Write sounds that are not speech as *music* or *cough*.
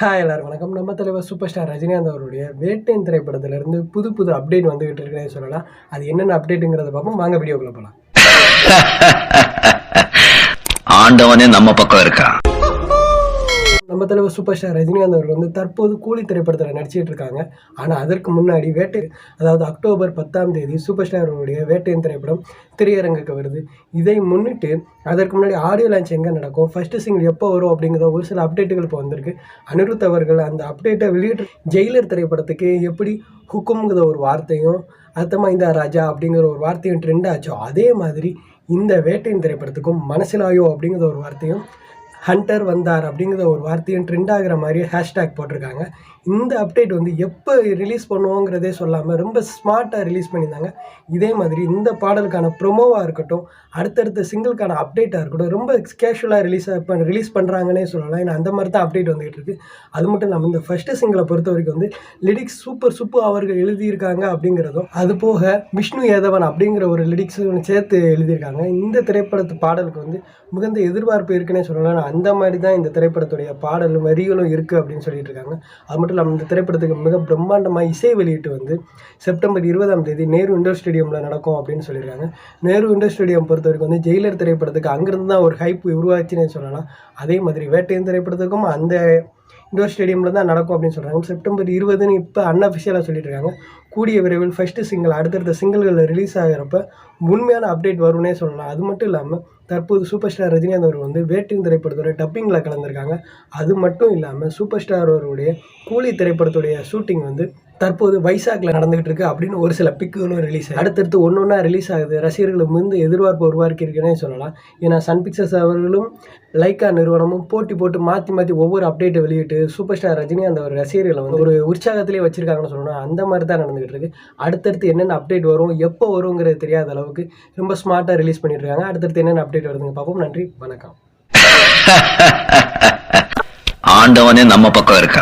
Hi எல்லாரும் வணக்கம். நம்ம தலைவர் சூப்பர் ஸ்டார் ரஜினிகாந்த் அவருடைய வேட்டையின் திரைப்படத்திலிருந்து புது புது அப்டேட் வந்துகிட்டு இருக்கிறதே சொல்லலாம். அது என்னென்ன அப்டேட்டுங்கிறத பார்ப்போம். வாங்க வீடியோக்குள்ள போகலாம் *laughs* ஆண்டவனே நம்ம பக்கம் இருக்கா? நம்ம தலைவர் சூப்பர் ஸ்டார் ரஜினிகாந்த் அவர்கள் வந்து தற்போது கூலி திரைப்படத்தில் நடிச்சிட்டு இருக்காங்க. ஆனால் அதற்கு முன்னாடி வேட்டை அதாவது அக்டோபர் பத்தாம் தேதி சூப்பர் ஸ்டார் அவருடைய வேட்டையின் திரைப்படம் திரையரங்குக்கு வருது. இதை முன்னிட்டு அதற்கு முன்னாடி ஆடியோ லான்ச் எங்கே நடக்கும்? ஃபஸ்ட்டு சிங்கிள் எப்போ வரும் அப்படிங்கிற ஒரு சில அப்டேட்டுகள் இப்போ வந்திருக்கு. அனிருத் அவர்கள் அந்த அப்டேட்டை வெளியிட்டு ஜெயிலர் திரைப்படத்துக்கு எப்படி ஹுக்கும்ங்கிற ஒரு வார்த்தையும் அர்த்தமா இந்த ராஜா அப்படிங்கிற ஒரு வார்த்தையும் ட்ரெண்ட் ஆச்சோ அதே மாதிரி இந்த வேட்டையின் திரைப்படத்துக்கும் மனசிலாயோ அப்படிங்கிற ஒரு வார்த்தையும் ஹண்டர் வந்தார் அப்படிங்கிற ஒரு வார்த்தையும் ட்ரெண்ட் ஆகிற மாதிரி ஹேஷ்டேக் போட்டிருக்காங்க. இந்த அப்டேட் வந்து எப்போ ரிலீஸ் பண்ணுவோங்கிறதே சொல்லாமல் ரொம்ப ஸ்மார்ட்டாக ரிலீஸ் பண்ணியிருந்தாங்க. இதே மாதிரி இந்த பாடலுக்கான ப்ரொமோவாக இருக்கட்டும் அடுத்தடுத்த சிங்கிளுக்கான அப்டேட்டாக இருக்கட்டும் ரொம்ப கேஷுவலாக ரிலீஸ் பண்ண ரிலீஸ் பண்ணுறாங்கன்னே சொல்லலாம். ஏன்னா அந்த மாதிரி தான் அப்டேட் வந்துகிட்டு இருக்கு. அது மட்டும் இல்லாமல் இந்த ஃபஸ்ட்டு சிங்கிளை பொறுத்த வரைக்கும் வந்து லிரிக்ஸ் சூப்பர் சூப்பர் அவர்கள் எழுதியிருக்காங்க அப்படிங்கிறதும் அது போக விஷ்ணு ஏதவன் அப்படிங்கிற ஒரு லிரிக்ஸும் சேர்த்து எழுதியிருக்காங்க. இந்த திரைப்படத்து பாடலுக்கு வந்து மிகுந்த எதிர்பார்ப்பு இருக்குன்னே சொல்லலாம். அந்த மாதிரி தான் இந்த திரைப்படத்துடைய பாடலும் வரிகளும் இருக்குது அப்படின்னு சொல்லிட்டு இருக்காங்க. அது மட்டும் இல்லாமல் இந்த திரைப்படத்துக்கு மிக பிரம்மாண்டமாக இசை வெளியீட்டு வந்து செப்டம்பர் இருபதாம் தேதி நேரு இண்டோர் ஸ்டேடியமில் நடக்கும் அப்படின்னு சொல்லியிருக்காங்க. நேரு இண்டோர் ஸ்டேடியம் பொறுத்த வரைக்கும் வந்து ஜெயிலர் திரைப்படத்துக்கு அங்கேருந்து தான் ஒரு ஹைப் உருவாச்சுன்னே சொல்லலாம். அதே மாதிரி வேட்டையின் திரைப்படத்துக்கும் அந்த இண்டோர் ஸ்டேடியமில் தான் நடக்கும் அப்படின்னு சொல்கிறாங்க செப்டம்பர் இருபதுன்னு இப்போ அன்அஃபிஷியலாக சொல்லிட்டு இருக்காங்க கூடிய விரைவில் ஃபஸ்ட்டு சிங்கிள் அடுத்தடுத்த சிங்கிள்கள் ரிலீஸ் ஆகிறப்ப உண்மையான அப்டேட் வரும்னே சொல்லலாம். அது மட்டும் இல்லாமல் தற்போது சூப்பர் ஸ்டார் ரஜினிகாந்த் அவர் வந்து வேட்டின் திரைப்படத்தோட டப்பிங்கில் கலந்துருக்காங்க. அது மட்டும் இல்லாமல் சூப்பர் ஸ்டார் அவருடைய கூலி திரைப்படத்துடைய ஷூட்டிங் வந்து தற்போது வைசாக்ல நடந்துகிட்டு இருக்கு அப்படின்னு ஒரு சில பிக்குகளும் ரிலீஸ் ஆகுது அடுத்தடுத்து ஒன்று ஒன்றா ரிலீஸ் ஆகுது. ரசிகர்களும் மிகுந்த எதிர்பார்ப்பு உருவாக்கி இருக்குன்னே சொல்லலாம். ஏன்னா சன் பிக்சர்ஸ் அவர்களும் லைக்கா நிறுவனமும் போட்டி போட்டு மாற்றி மாற்றி ஒவ்வொரு அப்டேட்டை வெளியிட்டு சூப்பர் ஸ்டார் ரஜினிகாந்த் அவர் ரசிகர்களை வந்து ஒரு உற்சாகத்திலே வச்சிருக்காங்கன்னு சொல்லணும் அந்த மாதிரி தான் நடந்துகிட்டு இருக்கு. அடுத்தடுத்து என்னென்ன அப்டேட் வரும் எப்போ வருங்கிறது தெரியாத அளவுக்கு ரொம்ப ஸ்மார்ட்டாக ரிலீஸ் பண்ணிட்டு இருக்காங்க. அடுத்தடுத்து என்னென்ன அப்டேட் வருதுங்க பார்ப்போம். நன்றி வணக்கம். *laughs* ஆண்டவனே நம்ம பக்கம் இருக்கா?